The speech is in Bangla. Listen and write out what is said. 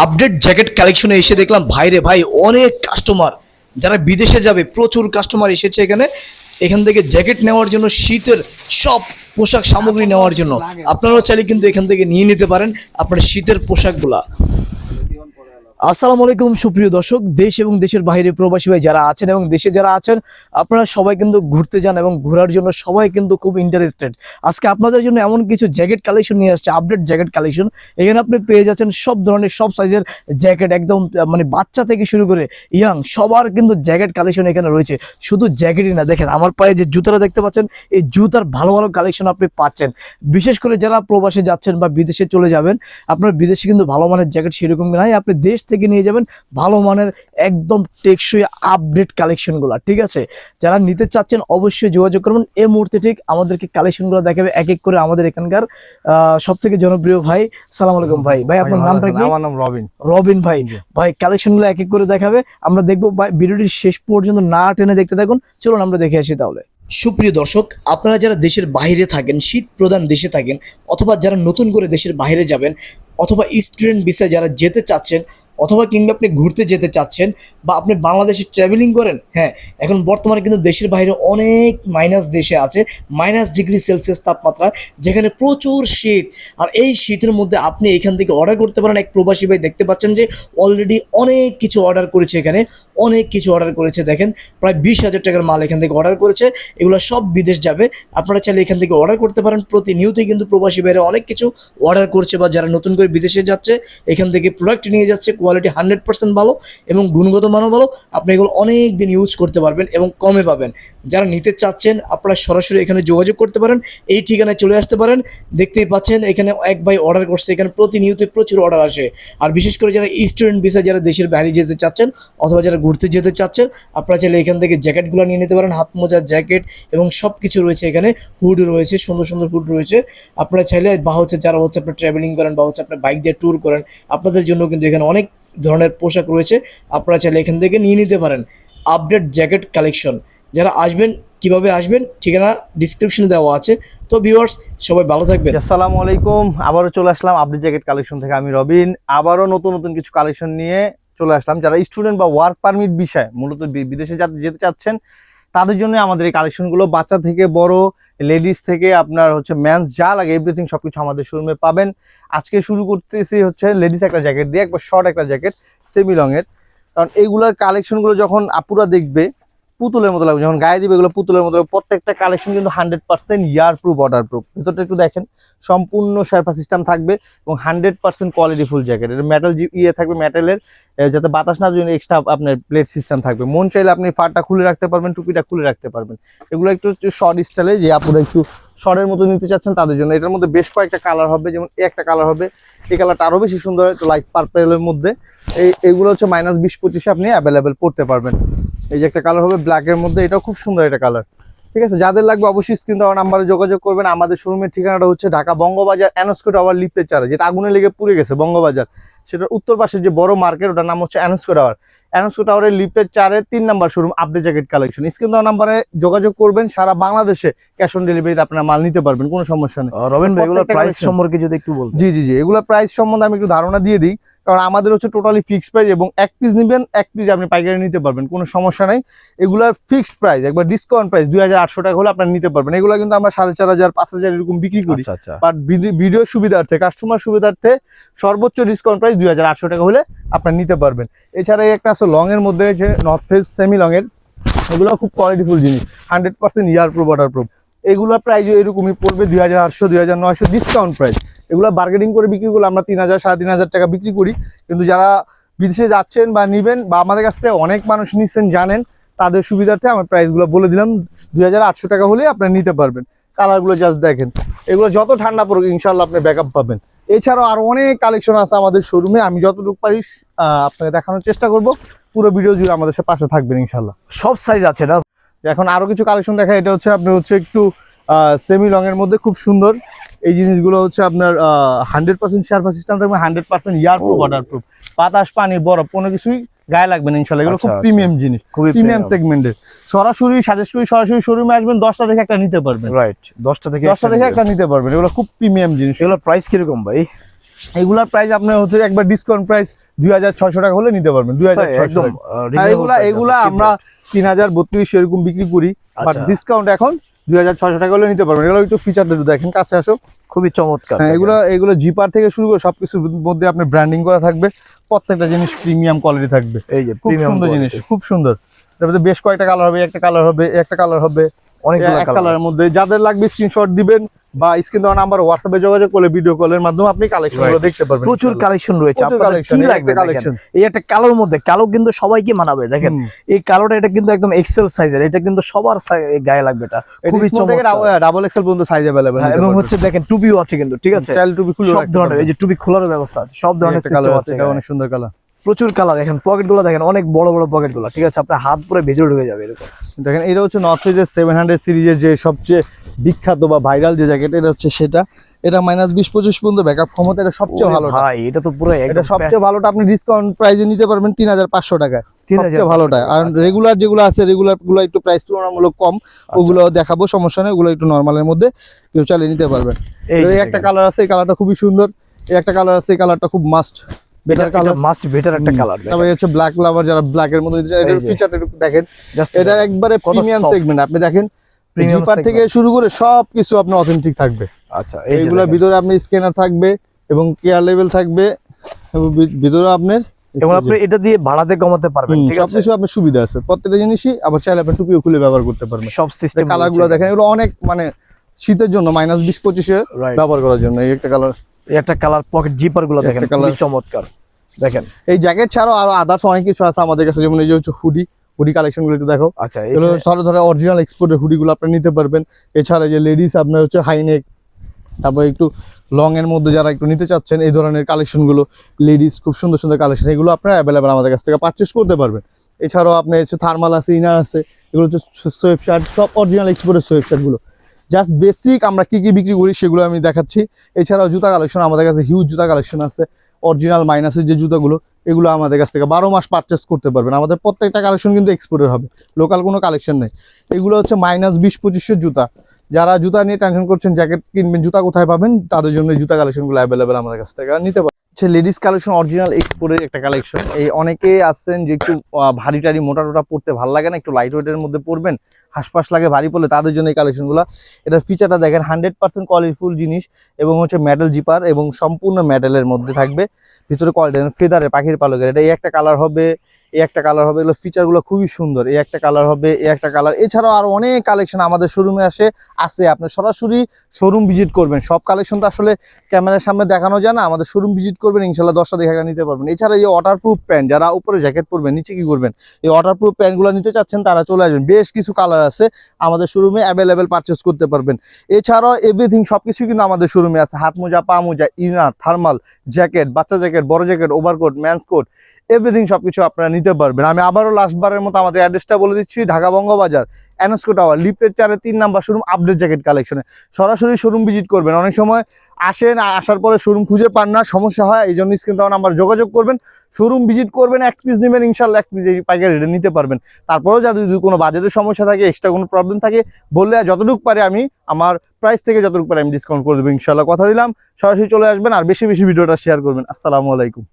আপডেট জ্যাকেট কালেকশনে এসে দেখলাম ভাইরে ভাই, অনেক কাস্টমার যারা বিদেশে যাবে, প্রচুর কাস্টমার এসেছে এখানে। এখান থেকে জ্যাকেট নেওয়ার জন্য, শীতের সব পোশাক সামগ্রী নেওয়ার জন্য। আপনারাও চাইলে কিন্তু এখান থেকে নিয়ে নিতে পারেন আপনার শীতের পোশাকগুলা। আসসালামু আলাইকুম, সুপ্রিয় দর্শক। দেশ এবং দেশের বাইরে প্রবাসী ভাই যারা আছেন এবং দেশে যারা আছেন, আপনারা সবাই কিন্তু ঘুরতে যান এবং ঘোরার জন্য সবাই কিন্তু খুব ইন্টারেস্টেড আজকে আপনাদের জন্য এমন কিছু জ্যাকেট কালেকশন নিয়ে আসছে আপডেট জ্যাকেট কালেকশন এখানে আপনি পেয়ে যাচ্ছেন সব ধরনের, সব সাইজের জ্যাকেট একদম মানে বাচ্চা থেকে শুরু করে ইয়াং সবার কিন্তু জ্যাকেট কালেকশন এখানে রয়েছে। শুধু জ্যাকেটই না, দেখেন, আমার পায়ে যে জুতাটা দেখতে পাচ্ছেন, এই জুতার ভালো ভালো কালেকশন আপনি পাচ্ছেন। বিশেষ করে যারা প্রবাসে যাচ্ছেন বা বিদেশে চলে যাবেন, আপনার বিদেশে কিন্তু ভালো মানের জ্যাকেট সেরকম নাই। আপনি দেশ থেকে নিয়ে যাবেন ভালো মানের একদম টেকসই আপডেট কালেকশনগুলো ঠিক আছে? যারা নিতে চাচ্ছেন অবশ্যই যোগাযোগ করবেন। এই মুহূর্তে ঠিক আমাদেরকে কালেকশনগুলো দেখাবে এক এক করে আমাদের এখানকার সব থেকে জনপ্রিয় ভাই সালাম আলাইকুম ভাই। ভাই আপনার নামটা কি? আমার নাম রবিন। রবিন ভাই। ভাই কালেকশনগুলো এক এক করে দেখাবে। আমরা দেখব ভাই ভিডিওটির শেষ পর্যন্ত না টেনে দেখতে থাকুন। চলুন আমরা দেখে আসি তাহলে। সুপ্রিয় দর্শক আপনারা যারা দেশের বাইরে থাকেন শীত প্রধান দেশে থাকেন অথবা যারা নতুন করে দেশের বাইরে যাবেন অথবা স্টুডেন্ট বিষয়ে যারা যেতে চাচ্ছেন অথবা কিংবা আপনি ঘুরতে যেতে চাচ্ছেন বা আপনি বাংলাদেশে ট্রাভেলিং করেন হ্যাঁ এখন বর্তমানে কিন্তু দেশের বাইরে অনেক মাইনাস দেশে আছে মাইনাস ডিগ্রি সেলসিয়াস তাপমাত্রা, যেখানে প্রচুর শীত। আর এই শীতের মধ্যে আপনি এখান থেকে অর্ডার করতে পারেন। এক প্রবাসী ভাই দেখতে পাচ্ছেন যে অলরেডি অনেক কিছু অর্ডার করেছে এখানে। অনেক কিছু অর্ডার করেছে, দেখেন। প্রায় বিশ হাজার টাকার মাল এখান থেকে অর্ডার করেছে। এগুলো সব বিদেশ যাবে। আপনারা চাইলে এখান থেকে অর্ডার করতে পারেন। প্রতিনিয়তই কিন্তু প্রবাসী বাইরে অনেক কিছু অর্ডার করছে বা যারা নতুন করে বিদেশে যাচ্ছে, এখান থেকে প্রোডাক্ট নিয়ে যাচ্ছে। কোয়ালিটি হান্ড্রেড পার্সেন্ট ভালো এবং গুণগত মানও ভালো। আপনি এগুলো অনেক দিন ইউজ করতে পারবেন এবং কমে পাবেন। যারা নিতে চাচ্ছেন, আপনারা সরাসরি এখানে যোগাযোগ করতে পারেন। এই ঠিকানায় চলে আসতে পারেন। দেখতেই পাচ্ছেন, এখানে এক ভাই অর্ডার করছে। এখানে প্রতিনিয়তই প্রচুর অর্ডার আসে। আর বিশেষ করে যারা স্টুডেন্ট ভিসা যারা দেশের বাইরে যেতে চাচ্ছেন অথবা যারা ঘুরতে যেতে চাচ্ছেন, আপনারা চাইলে এখান থেকে জ্যাকেটগুলো নিয়ে নিতে পারেন হাত মোজা জ্যাকেট এবং সব কিছু রয়েছে এখানে। হুড রয়েছে, সুন্দর সুন্দর হুড রয়েছে। আপনারা চাইলে বা হচ্ছে যারা হচ্ছে আপনার ট্রাভেলিং করেন বা হচ্ছে আপনার বাইক দিয়ে ট্যুর করেন, আপনাদের জন্য কিন্তু এখানে অনেক ধরনের পোশাক রয়েছে। আপনারা চাইলে এখান থেকে নিয়ে নিতে পারেন। আপডেট জ্যাকেট কালেকশন যারা আসবেন, কীভাবে আসবেন, ঠিকানা ডিসক্রিপশনে দেওয়া আছে। তো ভিউয়ার্স সবাই ভালো থাকবেন। আসসালামু আলাইকুম। আবারও চলে আসলাম আপডেট জ্যাকেট কালেকশন থেকে। আমি রবিন। আবারও নতুন নতুন কিছু কালেকশন নিয়ে চলে আসলাম। যারা স্টুডেন্ট বা ওয়ার্ক পারমিট বিষয়ে মূলত বিদেশে যেতে চাচ্ছেন, তাদের জন্য আমাদের এই কালেকশনগুলো বাচ্চা থেকে বড় লেডিস থেকে আপনার হচ্ছে ম্যান্স যা লাগে এভরিথিং সবকিছু আমাদের শোরুমে পাবেন। আজকে শুরু করতেছি হচ্ছে লেডিস একটা জ্যাকেট দিয়ে, একবার শর্ট একটা জ্যাকেট সেমি লং এর। কারণ এইগুলোর কালেকশনগুলো যখন আপুরা দেখবে পুতুলের মতো লাগবে। যখন গায়ে দিবে এগুলো পুতুলের মতো প্রত্যেকটা কালেকশন কিন্তু hundred percent air proof water proof ভেতরটা একটু দেখেন, সম্পূর্ণ শেরপা সিস্টেম থাকবে এবং hundred percent quality full jacket এটা মেটাল ইয়ে থাকবে মেটালের যাতে বাতাস না জন্য এক্সট্রা আপনার প্লেট সিস্টেম থাকবে। মন চাইলে আপনি ফারটা খুলে রাখতে পারবেন, টুপিটা খুলে রাখতে পারবেন। এগুলো একটু হচ্ছে শর্ট স্টাইলে যে আপনারা একটু শর্টের মতো নিতে চাচ্ছেন তাদের জন্য। এটার মধ্যে বেশ কয়েকটা কালার হবে, যেমন একটা কালার হবে। এই কালারটা আরও বেশি সুন্দর লাইট পার্পেলের মধ্যে। এই, এগুলো হচ্ছে মাইনাস বিশ পঁচিশে আপনি অ্যাভেলেবেল পড়তে পারবেন। এই যে একটা কালার হবে ব্ল্যাকের মধ্যে এটাও খুব সুন্দর একটা কালার ঠিক আছে? যাদের লাগবে অবশ্যই স্ক্রিন দেওয়ার নাম্বারে যোগাযোগ করবেন। আমাদের শোরুমের ঠিকানাটা হচ্ছে ঢাকা বঙ্গবাজার অ্যানস্কো টাওয়ার লিফটের চারে যেটা আগুনে লেগে পুড়ে গেছে বঙ্গবাজার। সেটার উত্তর পাশে যে বড় মার্কেট ওটার নাম হচ্ছে অ্যানস্কো টাওয়ার অ্যানস্কো টাওয়ারের লিফটের চারে তিন number showroom update jacket collection screen দেওয়ার নাম্বারে যোগাযোগ করবেন সারা বাংলাদেশে ক্যাশ অন ডেলিভারিতে আপনারা মাল নিতে পারবেন কোনো সমস্যা নেই। রবিন ভাই এগুলোর প্রাইস সম্পর্কে যদি একটু বলতেন। জি জি জি এগুলো প্রাইস সম্বন্ধে আমি একটু ধারণা দিয়ে দিই। কারণ আমাদের হচ্ছে টোটালি ফিক্সড প্রাইস এবং এক পিস নেবেন এক পিস আপনি পাইকারি নিতে পারবেন কোনো সমস্যা নাই। এগুলার ফিক্সড প্রাইস একবার ডিসকাউন্ট প্রাইস দুই হাজার আটশো টাকা হলে আপনারা নিতে পারবেন। এগুলো কিন্তু আমরা সাড়ে চার হাজার পাঁচ হাজার এরকম বিক্রি করি। আচ্ছা আচ্ছা। বাট ভিডিও সুবিধার্থে কাস্টমার সুবিধার্থে সর্বোচ্চ ডিসকাউন্ট প্রাইস দুই হাজার আটশো টাকা হলে আপনার নিতে পারবেন। এছাড়া এই একটা আছে লং এর মধ্যে যে নর্থ ফেস সেমি লং এর এগুলো খুব কোয়ালিটিফুল জিনিস hundred percent air proof water proof এগুলোর প্রাইস এরকমই পড়বে দুই হাজার আটশো দুই হাজার নয়শো ডিসকাউন্ট প্রাইস এগুলো বার্গেনিং করে বিক্রি করলে আমরা তিন হাজার সাড়ে তিন হাজার টাকা বিক্রি করি। কিন্তু যারা বিদেশে যাচ্ছেন বা নিবেন বা আমাদের কাছ থেকে অনেক মানুষ নিচ্ছেন জানেন তাদের সুবিধার্থে আমার প্রাইসগুলো বলে দিলাম। দুই হাজার আটশো টাকা হলে আপনারা নিতে পারবেন। কালারগুলো জাস্ট দেখেন। এগুলো যত ঠান্ডা পড়ুক ইনশাল্লাহ আপনি ব্যাকআপ পাবেন। এছাড়াও আরও অনেক কালেকশন আছে আমাদের শোরুমে আমি যতটুকু পারি আপনাকে দেখানোর চেষ্টা করব। পুরো ভিডিও জুড়ে আমাদের সাথে পাশে থাকবেন ইনশাল্লাহ সব সাইজ আছে না? এখন আরও কিছু কালেকশন দেখা এটা হচ্ছে আপনি হচ্ছে একটু সেমি লং এর মধ্যে খুব সুন্দর। এই জিনিসগুলো হচ্ছে আপনার হান্ড্রেড পার্সেন্ট শেয়ার সিস্টেম থাকবে hundred percent air proof water proof বাতাস পানি বরফ কোনো কিছুই গায়ে লাগবে না ইনশাল্লাহ। এগুলো আচ্ছা, খুব আচ্ছা। প্রিমিয়াম জিনিস খুবই প্রিমিয়াম সেগমেন্টের সরাসরি সাজেস্ট করি সরাসরি শোরুমে আসবেন দশটা থেকে একটা নিতে পারবেন। রাইট দশটা থেকে দশটা থেকে একটা নিতে পারবেন। এগুলো খুব প্রিমিয়াম জিনিস। এগুলো প্রাইস কীরকম ভাই? এগুলার প্রাইস আপনার হচ্ছে একবার ডিসকাউন্ট প্রাইস দুই হাজার ছয়শো টাকা হলে নিতে পারবেন দুই হাজার ছয়শো হ্যাঁ, এগুলা এগুলা আমরা। তিন হাজার বত্রিশ এরকম বিক্রি করি বাট আচ্ছা, ডিসকাউন্ট এখন দুই হাজার ছয়শো টাকা হলে নিতে পারবেন। এগুলো একটু ফিচারটা একটু দেখেন কাছে আসো। খুবই চমৎকার। হ্যাঁ এগুলো এগুলো জিপার থেকে শুরু করে সবকিছুর মধ্যে আপনার ব্র্যান্ডিং করা থাকবে প্রত্যেকটা জিনিস প্রিমিয়াম কোয়ালিটি থাকবে। এই যে খুব সুন্দর জিনিস খুব সুন্দর। তারপরে বেশ কয়েকটা কালার হবে একটা কালার হবে একটা কালার হবে। অনেকগুলো কালারের মধ্যে যাদের লাগবে স্ক্রিনশট দিবেন বা স্ক্রিন দেওয়া নাম্বার হোয়াটসঅ্যাপে যোগাযোগ করলে ভিডিও কলের মাধ্যমে আপনি কালেকশন গুলো Right. দেখতে পারবেন প্রচুর কালেকশন রয়েছে প্রচুর আপনাদের collection, কি এই লাগবে একটা কালেকশন collection। এই একটা কালোর মধ্যে কালো কিন্তু সবাইকে মানাবে দেখেন এই কালোটা এটা কিন্তু একদম এক্সেল সাইজের এটা কিন্তু সবার সাই- গায়ে লাগবে এটা খুবই চমৎকার ডাবল এক্সেল পর্যন্ত সাইজ अवेलेबल হ্যাঁ, এবং হচ্ছে দেখেন টুপিও আছে কিন্তু ঠিক আছে চাইল্ড টুপি খুলে সব ধরনের এই যে টুপি খোলার ব্যবস্থা আছে সব ধরনের সিস্টেম আছে এটা এখানে। অনেক সুন্দর কালার প্রচুর কালার দেখেন পকেটগুলো দেখেন অনেক বড় বড় পকেটগুলো ঠিক আছে? আপনার হাত পুরো ভেজে ঢুকে যাবে এরকম। দেখেন এটা হচ্ছে নর্থ ফেজের সেভেন হান্ড্রেড সিরিজের যে সবচেয়ে বিখ্যাত বা ভাইরাল যে জ্যাকেট এটা হচ্ছে সেটা। এটা মাইনাস বিশ পঁচিশ পর্যন্ত ব্যাকআপ ক্ষমতা এটা সবচেয়ে ভালো ভাই এটা তো পুরো এটা সবচেয়ে ভালোটা আপনি ডিসকাউন্ট প্রাইসে নিতে পারবেন তিন হাজার পাঁচশো টাকায়। 3500 সবচেয়ে ভালোটা আর আচ্ছা। রেগুলার যেগুলো আছে রেগুলারগুলো একটু প্রাইস তুলনামূলক কম ওগুলো দেখাবো সমস্যা নেই ওগুলো একটু নর্মালের মধ্যে কেউ চালিয়ে নিতে পারবেন এই একটা কালার আছে এই কালারটা খুবই সুন্দর এই একটা কালার আছে এই কালারটা খুব must better colour must better একটা কালার তারপরে হচ্ছে ব্ল্যাক লাভার যারা ব্ল্যাক এর মধ্যে এটার ফিচারটা একটু দেখেন। এটা একবারে প্রিমিয়াম সেগমেন্ট আপনি দেখেন জিপার থেকে শুরু করে সব কিছু আপনার অথেন্টিক থাকবে। আচ্ছা এই এইগুলোর ভিতরে আপনি স্ক্যানার থাকবে এবং কেয়ার লেভেল থাকবে এবং ভিতরে আপনার এবং আপনি এটা দিয়ে ভাড়াতে কমাতে পারবেন ঠিক আছে? সবকিছু আপনার সুবিধা আছে। প্রত্যেকটা জিনিসই আবার চাইলে আপনি টুপিও খুলে ব্যবহার করতে পারবেন। সব সিস্টেম কালারগুলো দেখেন এগুলো অনেক মানে শীতের জন্য মাইনাস বিশ পঁচিশে ব্যবহার করার জন্য এই একটা কালার একটা কালার পকেট জিপারগুলো দেখেন চমৎকার। দেখেন। এই জ্যাকেট ছাড়াও আরও আদার্স অনেক কিছু আছে আমাদের কাছে যেমন এই যে হচ্ছে হুডি হুডি কালেকশনগুলো একটু দেখো। আচ্ছা এগুলো ধরো ধরো অরিজিনাল এক্সপোর্টের হুডিগুলো আপনি নিতে পারবেন। এছাড়া যে লেডিস আপনার হচ্ছে হাইনেক তারপর একটু লং এর মধ্যে যারা একটু নিতে চাচ্ছেন এই ধরনের কালেকশনগুলো লেডিস খুব সুন্দর সুন্দর কালেকশন এগুলো আপনারা অ্যাভেলেবেল আমাদের কাছ থেকে পারচেস করতে পারবেন। এছাড়াও আপনার হচ্ছে থার্মাল আছে ইনার আছে এগুলো হচ্ছে সোয়েব শার্ট সব অরিজিনাল এক্সপোর্টের সোয়েব শার্টগুলো জাস্ট বেসিক আমরা কি কি বিক্রি করি সেগুলো আমি দেখাচ্ছি। এছাড়াও জুতা কালেকশন আমাদের কাছে হিউজ জুতা কালেকশন আছে। অরিজিনাল মাইনাসের যে জুতাগুলো, এগুলো আমাদের কাছ থেকে বারো মাস পারচেস করতে পারবেন। আমাদের প্রত্যেকটা কালেকশন কিন্তু এক্সপোর্টের হবে। লোকাল কোনো কালেকশন নেই। এগুলো হচ্ছে মাইনাস বিশ পঁচিশের জুতা। যারা জুতা নিয়ে টেনশন করছেন জ্যাকেট কিনবেন, জুতা কোথায় পাবেন? তাদের জন্য জুতা কালেকশনগুলো অ্যাভেলেবেল আমাদের কাছ থেকে। নিতে পারেন হচ্ছে লেডিস কালেকশন অরিজিনাল এক্সপোর্টের একটা কালেকশন এই অনেকে আছেন যে একটু ভারী টারি, মোটা টোটা পড়তে ভালো লাগে না, একটু লাইট ওয়েটের মধ্যে পড়বেন হাসপাস লাগে, ভারী পড়লে তাদের জন্য এই কালেকশনগুলো এটার ফিচারটা দেখেন হান্ড্রেড পার্সেন্ট কোয়ালিটিফুল জিনিস এবং হচ্ছে মেডেল জিপার এবং সম্পূর্ণ মেডেলের মধ্যে থাকবে। ভিতরে কোয়ালিটি ফেদারে পাখির পালকের। এটা এই একটা কালার হবে এই একটা কালার হবে, এগুলো ফিচারগুলো খুবই সুন্দর। এই একটা কালার হবে, এই একটা কালার এছাড়াও আরও অনেক কালেকশন আমাদের শোরুমে আসে, আছে। আপনি সরাসরি শোরুম ভিজিট করবেন। সব কালেকশন তো আসলে ক্যামেরার সামনে দেখানো যায় না। আমাদের শোরুম ভিজিট করবেন, ইনশাল্লাহ দশটা দেখে নিতে পারবেন। এছাড়া এই ওয়াটারপ্রুফ প্যান্ট যারা উপরে জ্যাকেট পরবেন, নিচে কি করবেন? এই ওয়াটারপ্রুফ প্যান্টগুলো নিতে চাচ্ছেন, তারা চলে আসবেন। বেশ কিছু কালার আছে আমাদের শোরুমে অ্যাভেলেবেল পারচেস করতে পারবেন। এছাড়াও এভরিথিং সবকিছু কিন্তু আমাদের শোরুমে আছে। হাত মোজা, পা মোজা ইনার থার্মাল জ্যাকেট বাচ্চা জ্যাকেট বড় jacket overcoat men's coat everything সবকিছু আপনারা নিতে পারবেন। আমি আবারও লাস্টবারের মতো আমাদের অ্যাড্রেসটা বলে দিচ্ছি, ঢাকা বঙ্গবাজার এনএসকো টাওয়ার লিফটের চারে তিন নাম্বার শোরুম আপডেট জ্যাকেট কালেকশনে সরাসরি শোরুম ভিজিট করবেন। অনেক সময় আসেন আসার পরে শোরুম খুঁজে পান না, সমস্যা হয়, এই জন্য স্ক্রিন তখন নাম্বার যোগাযোগ করবেন। শোরুম ভিজিট করবেন, এক পিস নেবেন ইনশাল্লাহ এক পিস এই পাইকারি রেটে নিতে পারবেন। তারপরেও যদি কোনো বাজেটের সমস্যা থাকে এক্সট্রা কোনো প্রবলেম থাকে, বললে যতটুকু পারে আমি আমার প্রাইস থেকে যতটুকু পারে আমি ডিসকাউন্ট করে দেবো ইনশাল্লাহ কথা দিলাম, সরাসরি চলে আসবেন আর বেশি বেশি ভিডিওটা শেয়ার করবেন। আসসালামু আলাইকুম।